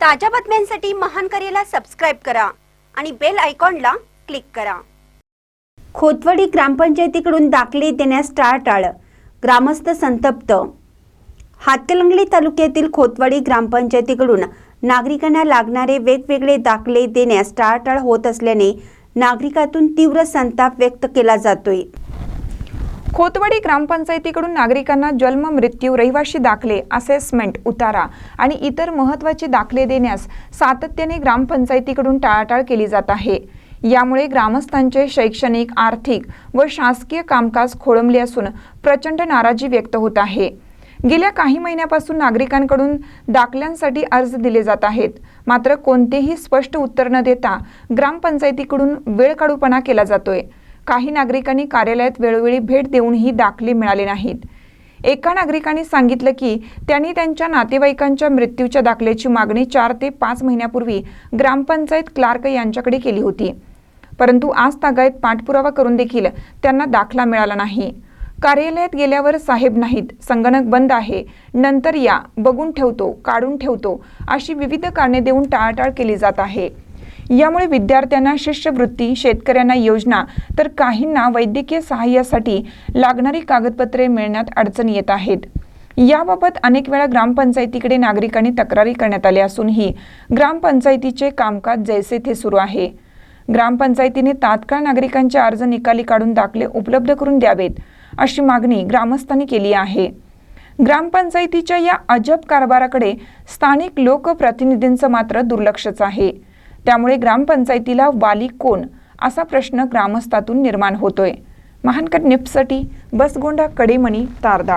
ताज्या बातम्यांसाठी महान करेला सबस्क्राईब करा आणि बेल आयकॉनला क्लिक करा. खोतवाडी ग्रामपंचायतीकडून दाखले देण्यास टाळटाळ. ग्रामस्थ संतप्त. हातकलंगली तालुक्यातील खोतवाडी ग्रामपंचायतीकडून नागरिकांना लागणारे वेगवेगळे दाखले देण्यास टाळटाळ होत असल्याने नागरिकातून तीव्र संताप व्यक्त केला जातोय. खोतवाडी ग्रामपंचायतीकडून नागरिकांना जन्म मृत्यू रहिवाशी दाखले असेसमेंट उतारा आणि इतर महत्त्वाचे दाखले देण्यास सातत्याने ग्रामपंचायतीकडून टाळाटाळ केली जात आहे. यामुळे ग्रामस्थांचे शैक्षणिक आर्थिक व शासकीय कामकाज खोळंबले असून प्रचंड नाराजी व्यक्त होत आहे. गेल्या काही महिन्यापासून नागरिकांकडून दाखल्यांसाठी अर्ज दिले जात आहेत. मात्र कोणतेही स्पष्ट उत्तर न देता ग्रामपंचायतीकडून वेळकाढूपणा केला जातोय. काही नागरिकांनी कार्यालयात वेळोवेळी भेट देऊनही दाखले मिळाले नाहीत. एका नागरिकाने सांगितलं की त्यांनी त्यांच्या नातेवाईकांच्या मृत्यूच्या दाखल्याची मागणी चार ते पाच महिन्यापूर्वी ग्रामपंचायत क्लार्क यांच्याकडे केली होती. परंतु आज तागायत पाठपुरावा करून देखील त्यांना दाखला मिळाला नाही. कार्यालयात गेल्यावर साहेब नाहीत संगणक बंद आहे. नंतर या बघून ठेवतो काढून ठेवतो अशी विविध कारणे देऊन टाळाटाळ केली जात आहे. यामुळे विद्यार्थ्यांना शिष्यवृत्ती शेतकऱ्यांना योजना तर काहींना वैद्यकीय सहाय्यासाठी लागणारी कागदपत्रे मिळण्यात अडचण येत आहेत. याबाबत अनेक वेळा ग्रामपंचायतीकडे नागरिकांनी तक्रारी करण्यात आल्या असूनही ग्रामपंचायतीचे कामकाज जैसे थे सुरू आहे. ग्रामपंचायतीने तात्काळ नागरिकांचे अर्ज निकाली काढून दाखले उपलब्ध करून द्यावेत अशी मागणी ग्रामस्थांनी केली आहे. ग्रामपंचायतीच्या या अजब कारभाराकडे स्थानिक लोकप्रतिनिधींचं मात्र दुर्लक्षच आहे. त्यामुळे ग्रामपंचायतीला वाली कोण असा प्रश्न ग्रामस्थातून निर्माण होतोय. महानकर निपसटी बसगोंडा कडेमणी तारदाळ.